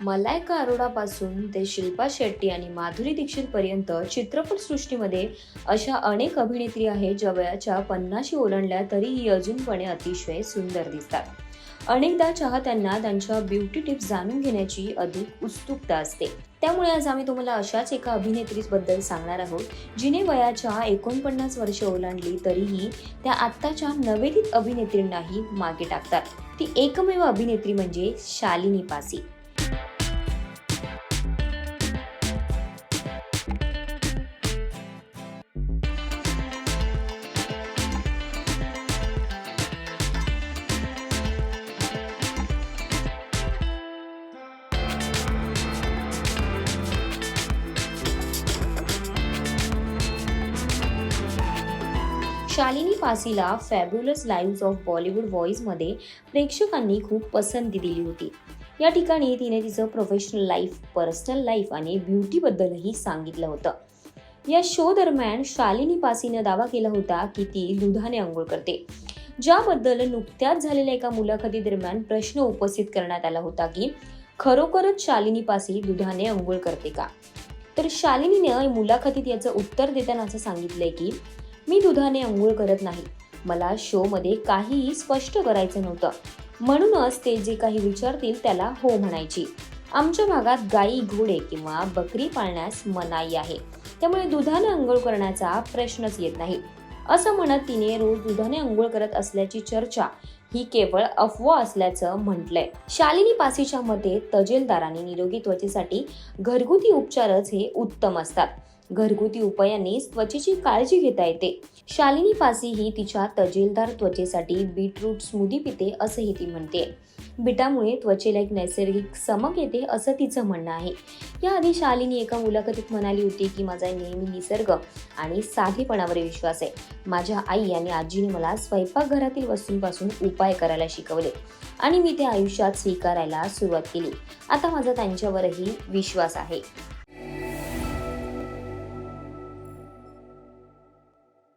मलायका अरोडापासून ते शिल्पा शेट्टी आणि माधुरी दीक्षितपर्यंत चित्रपटसृष्टीमध्ये अशा अनेक अभिनेत्री आहेत ज्या वयाच्या पन्नाशी ओलांडल्या तरीही अजूनपणे अतिशय सुंदर दिसतात. अनेकदा चाहत्यांना त्यांच्या ब्युटी टिप्स जाणून घेण्याची अधिक उत्सुकता असते. त्यामुळे आज आम्ही तुम्हाला अशाच एका अभिनेत्रीबद्दल सांगणार आहोत जिने वयाच्या एकोणपन्नास वर्ष ओलांडली तरीही त्या आत्ताच्या नवेदित अभिनेत्रींनाही मागे टाकतात. ती एकमेव अभिनेत्री म्हणजे शालिनी पासी. शालिनी पासीला फॅब्युलस लाईव्ह ऑफ बॉलिवूड व्हॉईजमध्ये प्रेक्षकांनी खूप पसंती दिली होती. या ठिकाणी तिने तिचं प्रोफेशनल लाईफ पर्सनल लाईफ आणि ब्युटीबद्दलही सांगितलं होतं. या शो दरम्यान शालिनी पासीनं दावा केला होता की ती दुधाने आंघोळ करते. ज्याबद्दल नुकत्याच झालेल्या एका मुलाखती दरम्यान प्रश्न उपस्थित करण्यात आला होता की खरोखरच शालिनी पासी दुधाने आंघोळ करते का? तर शालिनीने मुलाखतीत याचं उत्तर देताना असं सांगितलंय की मी दुधाने आंघोळ करत नाही. मला शोमध्ये काहीही स्पष्ट करायचं नव्हतं. म्हणूनच ते जे काही विचारतील त्याला हो म्हणायची. आमच्या भागात गाई घोडे किंवा बकरी पाळण्यास मनाई आहे. त्यामुळे दुधाने आंघोळ करण्याचा प्रश्नच येत नाही. असं म्हणत तिने रोज दुधाने आंघोळ करत असल्याची चर्चा ही केवळ अफवा असल्याचं म्हटलंय. शालिनी पासीच्या मते तजेलदारांनी निरोगी त्वचेसाठी घरगुती उपचारच हे उत्तम असतात. घरगुती उपायांनी त्वचेची काळजी घेता येते. शालिनी पासी ही तिच्या तजेलदार त्वचेसाठी बीटरूट स्मूदी पिते असंही ती म्हणते. बीटामुळे त्वचेला एक नैसर्गिक चमक येते असं तिचं म्हणणं आहे. याआधी शालिनी एका मुलाखतीत म्हणाली होती की माझा नेहमी निसर्ग आणि साधेपणावर विश्वास आहे. माझ्या आई आणि आजीने मला स्वयंपाकघरातील वस्तूंपासून उपाय करायला शिकवले आणि मी ते आयुष्यात स्वीकारायला सुरुवात केली. आता माझा त्यांच्यावरही विश्वास आहे.